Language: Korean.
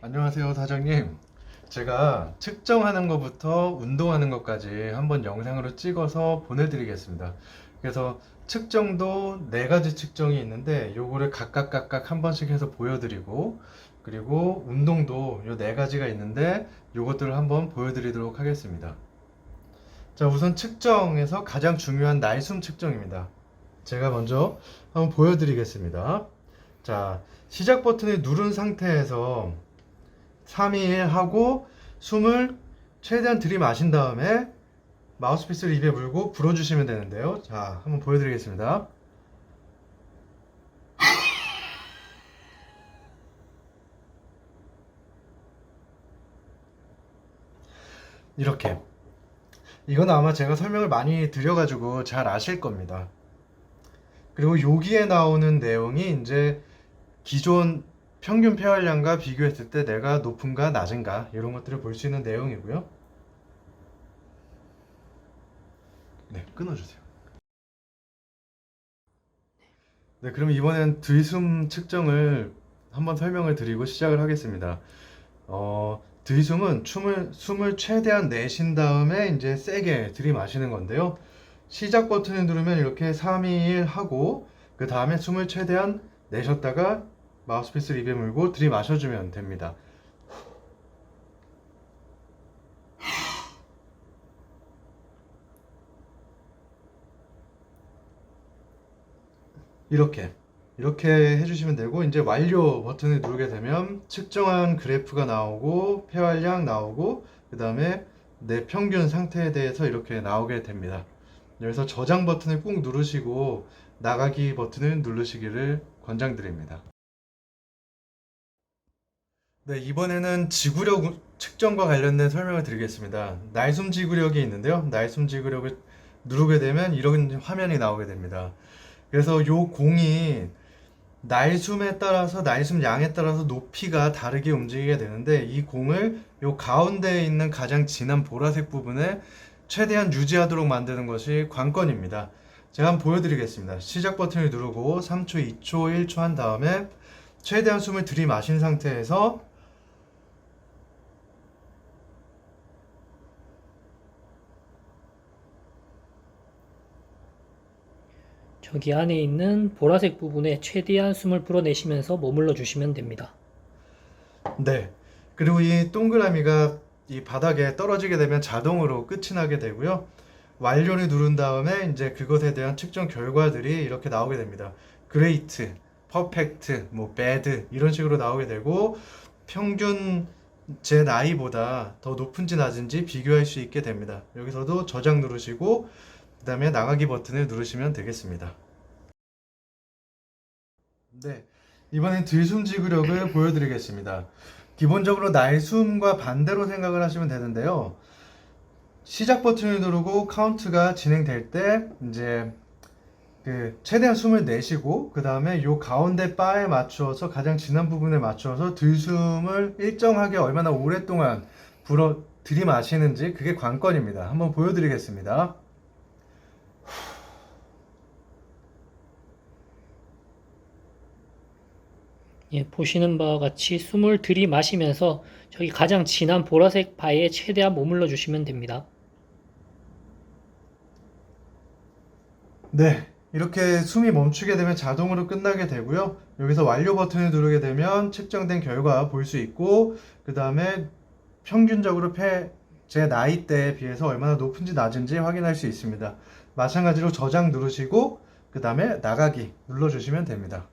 안녕하세요, 사장님. 제가 측정하는 것부터 운동하는 것까지 한번 영상으로 찍어서 보내드리겠습니다. 그래서 측정도 네 가지 측정이 있는데 요거를 각각 각각 한 번씩 해서 보여드리고 그리고 운동도 요 네 가지가 있는데 요것들을 한번 보여드리도록 하겠습니다. 자, 우선 측정에서 가장 중요한 날숨 측정입니다. 제가 먼저 한번 보여드리겠습니다. 자, 시작 버튼을 누른 상태에서 3, 2, 1 하고 숨을 최대한 들이마신 다음에 마우스피스를 입에 물고 불어주시면 되는데요. 자, 한번 보여드리겠습니다. 이렇게. 이건 아마 제가 설명을 많이 드려가지고 잘 아실 겁니다. 그리고 여기에 나오는 내용이 이제 기존 평균 폐활량과 비교했을 때 내가 높은가 낮은가 이런 것들을 볼 수 있는 내용이고요. 네, 끊어주세요. 네, 그럼 이번엔 들숨 측정을 한번 설명을 드리고 시작을 하겠습니다. 어, 들숨은 춤을, 숨을 최대한 내쉰 다음에 이제 세게 들이마시는 건데요. 시작 버튼을 누르면 이렇게 3, 2, 1 하고 그 다음에 숨을 최대한 내셨다가 마우스피스를 입에 물고 들이마셔주면 됩니다. 이렇게 이렇게 해주시면 되고 이제 완료 버튼을 누르게 되면 측정한 그래프가 나오고 폐활량 나오고 그 다음에 내 평균 상태에 대해서 이렇게 나오게 됩니다. 여기서 저장 버튼을 꾹 누르시고 나가기 버튼을 누르시기를 권장드립니다. 네, 이번에는 지구력 측정과 관련된 설명을 드리겠습니다. 날숨 지구력이 있는데요. 날숨 지구력을 누르게 되면 이런 화면이 나오게 됩니다. 그래서 요 공이 날숨에 따라서 날숨 양에 따라서 높이가 다르게 움직이게 되는데 이 공을 요 가운데에 있는 가장 진한 보라색 부분에 최대한 유지하도록 만드는 것이 관건입니다. 제가 한번 보여드리겠습니다. 시작 버튼을 누르고 3초, 2초, 1초 한 다음에 최대한 숨을 들이마신 상태에서 저기 안에 있는 보라색 부분에 최대한 숨을 불어내시면서 머물러 주시면 됩니다. 네. 그리고 이 동그라미가 이 바닥에 떨어지게 되면 자동으로 끝이 나게 되고요. 완료를 누른 다음에 이제 그것에 대한 측정 결과들이 이렇게 나오게 됩니다. 그레이트, 퍼펙트, 뭐 배드 이런 식으로 나오게 되고 평균 제 나이보다 더 높은지 낮은지 비교할 수 있게 됩니다. 여기서도 저장 누르시고 그 다음에 나가기 버튼을 누르시면 되겠습니다. 네. 이번엔 들숨 지구력을 보여드리겠습니다. 기본적으로 날숨과 반대로 생각을 하시면 되는데요. 시작 버튼을 누르고 카운트가 진행될 때 이제 그 최대한 숨을 내쉬고 그 다음에 요 가운데 바에 맞추어서 가장 진한 부분에 맞추어서 들숨을 일정하게 얼마나 오랫동안 불어 들이마시는지 그게 관건입니다. 한번 보여드리겠습니다. 예, 보시는 바와 같이 숨을 들이마시면서 저기 가장 진한 보라색 바에 최대한 머물러 주시면 됩니다. 네, 이렇게 숨이 멈추게 되면 자동으로 끝나게 되고요. 여기서 완료 버튼을 누르게 되면 측정된 결과 볼 수 있고, 그 다음에 평균적으로 폐, 제 나이대에 비해서 얼마나 높은지 낮은지 확인할 수 있습니다. 마찬가지로 저장 누르시고, 그 다음에 나가기 눌러주시면 됩니다.